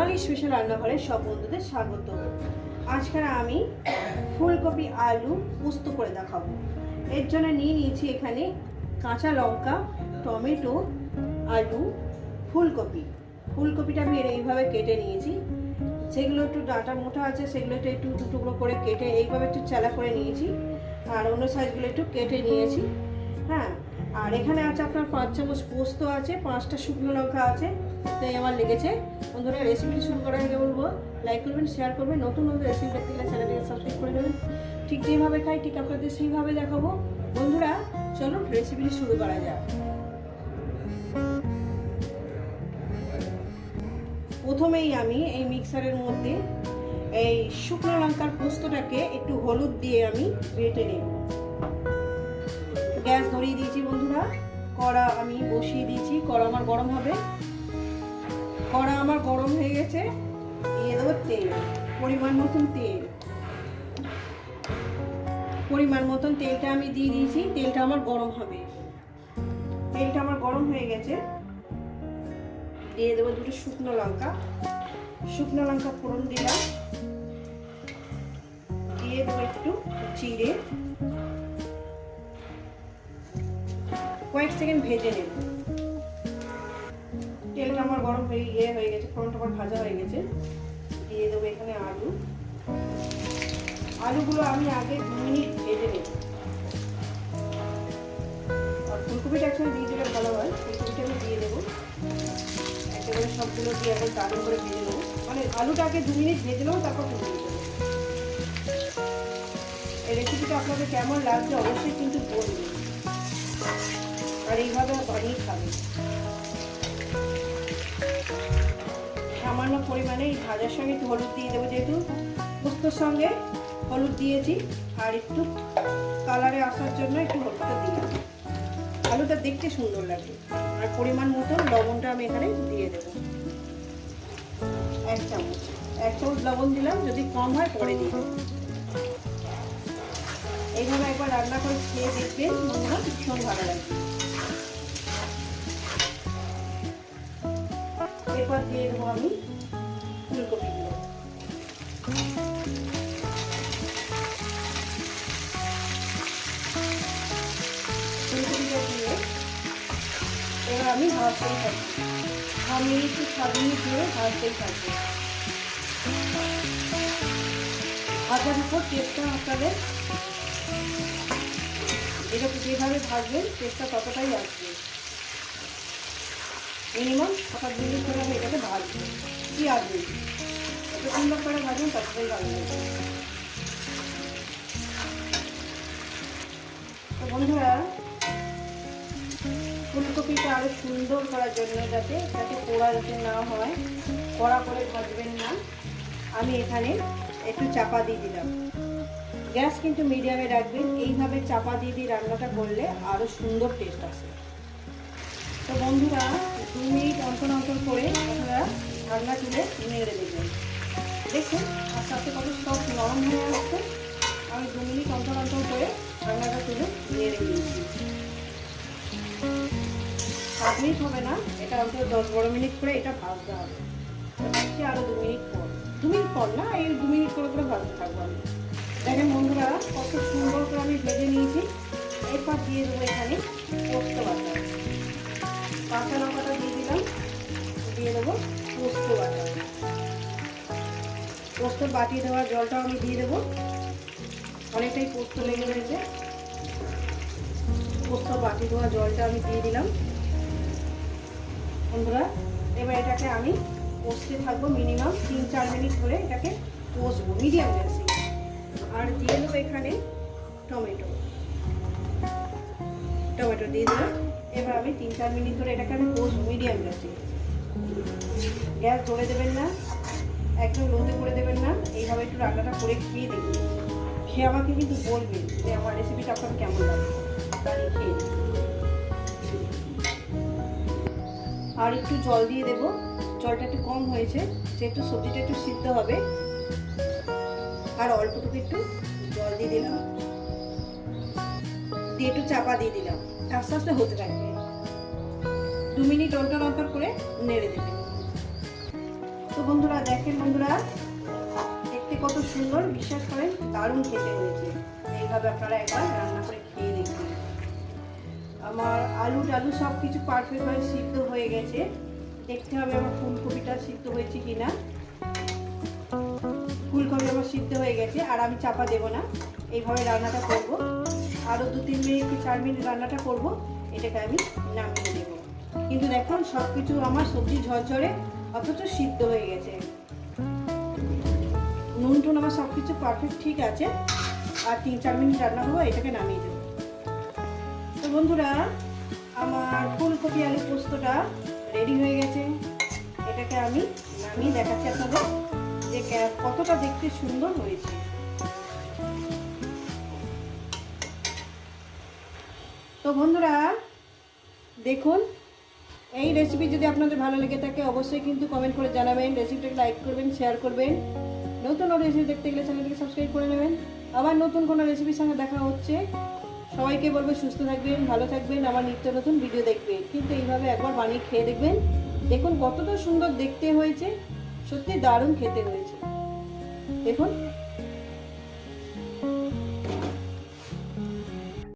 সোনালি special রান্নাঘরে সব বন্ধুদের স্বাগত। আজকাল আমি ফুলকপি, আলু পোস্ত করে দেখাবো। এর জন্য নিয়ে নিয়েছি এখানে কাঁচা লঙ্কা, টমেটো, আলু, ফুলকপি। ফুলকপিটা আমি এইভাবে কেটে নিয়েছি। যেগুলো একটু ডাঁটা মোটা আছে, সেগুলো একটু একটু টুকরো করে কেটে এইভাবে একটু চালা করে নিয়েছি। আর অন্য সাইজগুলো একটু কেটে নিয়েছি। হ্যাঁ আর এখানে আছে আপনার পাঁচ চামচ পোস্ত আছে, পাঁচটা শুকনো লঙ্কা আছে, তাই আমার লেগেছে। বন্ধুরা রেসিপিটি শুরু করার আগে বলব লাইক করবেন শেয়ার করবেন, নতুন নতুন রেসিপি দেখতে গেলে চ্যানেলটিকে সাবস্ক্রাইব করে দেবেন। ঠিক যেভাবে খাই, ঠিক আপনাদের সেইভাবে দেখাবো। বন্ধুরা, চলুন রেসিপিটি শুরু করা যাক। প্রথমেই আমি এই মিক্সারের মধ্যে এই শুকনো লঙ্কার পোস্তটাকে একটু হলুদ দিয়ে আমি বেটে নেব। গ্যাস ধরিয়ে দিয়েছি বন্ধুরা। কড়া আমি বসিয়ে দিয়েছি, কড়া আমার গরম হবে। কড়া আমার গরম হয়ে গেছে। দিয়ে দেবো তেল, পরিমাণ মতন তেল। পরিমাণ মতন তেলটা আমি দিয়ে দিয়েছি, তেলটা আমার গরম হবে। তেলটা আমার গরম হয়ে গেছে। দিয়ে দেবো দুটো শুকনো লঙ্কা। শুকনো লঙ্কা ফোড়ন দিলাম। দিয়ে দেবো একটু জিরে কয়েক সেকেন্ড ভেজে নেব। তেলটা আমার গরম হয়ে ইয়ে হয়ে গেছে, ফোড়নটা আমার ভাজা হয়ে গেছে। দিয়ে দেবো এখানে আলু। আলুগুলো আমি আগে দু মিনিট ভেজে নেব। আর ফুলকপিটা একসঙ্গে দিয়ে দিলে ভালো হয়। ফুলকপিটা আমি দিয়ে দেবো। একেবারে সবগুলো দিয়ে একবার দারুণ করে ভেজে নেব। মানে আলুটা আগে দু মিনিট ভেজে নেব, তারপর দেবো এই রেসিপিটা আপনাদের কেমন লাগছে অবশ্যই কিন্তু বলবেন। আর এইভাবে বানিয়ে খাবেন সামান্য পরিমাণে এই ভাজার সঙ্গে একটু হলুদ দিয়ে দেবো যেহেতু। পোস্তর সঙ্গে হলুদ দিয়েছি। আর একটু কালারে আসার জন্য একটু হলুদটা দিলাম আলুটা দেখতে সুন্দর লাগে আর পরিমাণ মতো লবণটা আমি এখানে দিয়ে দেবো। এক চামচ। এক চামচ লবণ দিলাম, যদি কম হয় পরে দিয়ে দেবো। এইভাবে একবার রান্না করে খেয়ে দেখবেন বন্ধুরা ভীষণ ভালো লাগবে। এরপর দিয়ে দেবো আমি ফুলকপিগুলো এবার আমি ভাজতেই মিনিট ধরে ভাজতেই থাকব ভাজার উপর টেস্টটা আপনাদের এটা যেভাবে ভাজবেন টেস্টটা ততটাই আসবে। মিনিমাম সাত মিনিট করে আমি এটাকে ভাজবো কি আসবে যত সুন্দর করে ভাজবেন ততটাই ভালো তো বন্ধুরা, ফুলকপিটা আরও সুন্দর করার জন্য যাতে যাতে পোড়া যাতে না হয়, কড়া করে ভাজবেন না। আমি এখানে একটু চাপা দিয়ে দিলাম। গ্যাস কিন্তু মিডিয়ামে রাখবেন। এইভাবে চাপা দিয়ে দিয়ে রান্নাটা করলে আরও সুন্দর টেস্ট আসে। তো বন্ধুরা দু মিনিট অন্তর অন্তর করে আপনারা ঠান্ডা তুলে নেড়ে দেবেন দেখুন, আস্তে আস্তে কত সব নরম হয়ে আসছে। আমি দু মিনিট অন্তর অন্তর করে ঠান্ডাটা তুলে নেড়ে দিয়েছি সাত মিনিট হবে না, এটা অন্তত দশ বারো মিনিট করে এটা ভাজতে হবে। ভাজছি আরও দু মিনিট পর। দু মিনিট পর না, এই দু মিনিট করে করে ভাজতে থাকব আমি। দেখেন বন্ধুরা, কত সুন্দর করে আমি ভেজে নিয়েছি। এরপর দিয়ে দেবো এখানে পোস্ত বাটা। কাঁচা লঙ্কাটা দিয়ে দিলাম। দিয়ে দেবো পোস্ত বাটা। পোস্ত বাটিয়ে দেওয়ার জলটাও আমি দিয়ে দেবো। অনেকটাই পোস্ত লেগে রয়েছে। পোস্ত বাটি দেওয়া জলটা আমি দিয়ে দিলাম। বন্ধুরা, এবার এটাকে আমি কষতে থাকব মিনিমাম তিন চার মিনিট করে এটাকে কষবো, মিডিয়াম গ্যাসে। আর দিয়ে দেবো এখানে টমেটো। টমেটো দিয়ে দিলাম। এবার আমি তিন চার মিনিট ধরে এটাকে আমি কষবো মিডিয়াম গ্যাসে গ্যাস ধরে দেবেন না, একদম লোতে করে দেবেন না। এইভাবে একটু রান্নাটা করে খেয়ে দেখুন। খেয়ে আমাকে কিন্তু বলবেন যে আমার রেসিপিটা আপনার কেমন লাগে তাহলে আর একটু জল দিয়ে দেবো। জলটা একটু কম হয়েছে, যেহেতু সবজিটা একটু সিদ্ধ হবে। আর অল্পটুকু একটু জল দিয়ে দিলাম। দিয়ে একটু চাপা দিয়ে দিলাম। আস্তে আস্তে হতে থাকবে। দু মিনিট অন্তর অন্তর করে নেড়ে দেবে তো বন্ধুরা, দেখেন বন্ধুরা, দেখতে কত সুন্দর, বিশ্বাস করেন, দারুণ খেতে হয়েছে। এইভাবে আপনারা একবার রান্না করে খেয়ে দেখবেন। আমার আলু টালু সব কিছু পারফেক্টভাবে সিদ্ধ হয়ে গেছে। দেখতে হবে আমার ফুলকপিটা সিদ্ধ হয়েছে কি কিনা। ফুলকপি আমার সিদ্ধ হয়ে গেছে, আর আমি চাপা দেবো না। এইভাবে রান্নাটা করব। আরও দু তিন মিনিট কি চার মিনিট রান্নাটা করব, এটাকে আমি নামিয়ে দেবো কিন্তু দেখুন সব কিছু আমার সবজি ঝরঝরে, অথচ সিদ্ধ হয়ে গেছে। নুন টুন আমার সব কিছু পারফেক্ট ঠিক আছে। আর তিন চার মিনিট রান্না করব, এটাকে নামিয়ে দেবো তো বন্ধুরা, আমার ফুলকপি আলু পোস্তটা রেডি হয়ে গেছে। এটাকে আমি নামিয়ে দেখাচ্ছি আপনাদের যে কতটা দেখতে সুন্দর হয়েছে। তো বন্ধুরা, দেখুন, এই রেসিপি যদি আপনাদের ভালো লেগে থাকে, অবশ্যই কিন্তু কমেন্ট করে জানাবেন রেসিপিটাকে লাইক করবেন শেয়ার করবেন। নতুন রেসিপি দেখতে গেলে চ্যানেলটিকে সাবস্ক্রাইব করে নেবেন। আবার নতুন কোনো রেসিপির সঙ্গে দেখা হচ্ছে, সবাইকে বলব সুস্থ থাকবেন, ভালো থাকবেন, আবার নিত্য নতুন ভিডিও দেখবেন। কিন্তু এইভাবে একবার বানিয়ে খেয়ে দেখবেন, দেখুন কতটা সুন্দর দেখতে হয়েছে, সত্যি দারুণ খেতে হয়েছে। দেখুন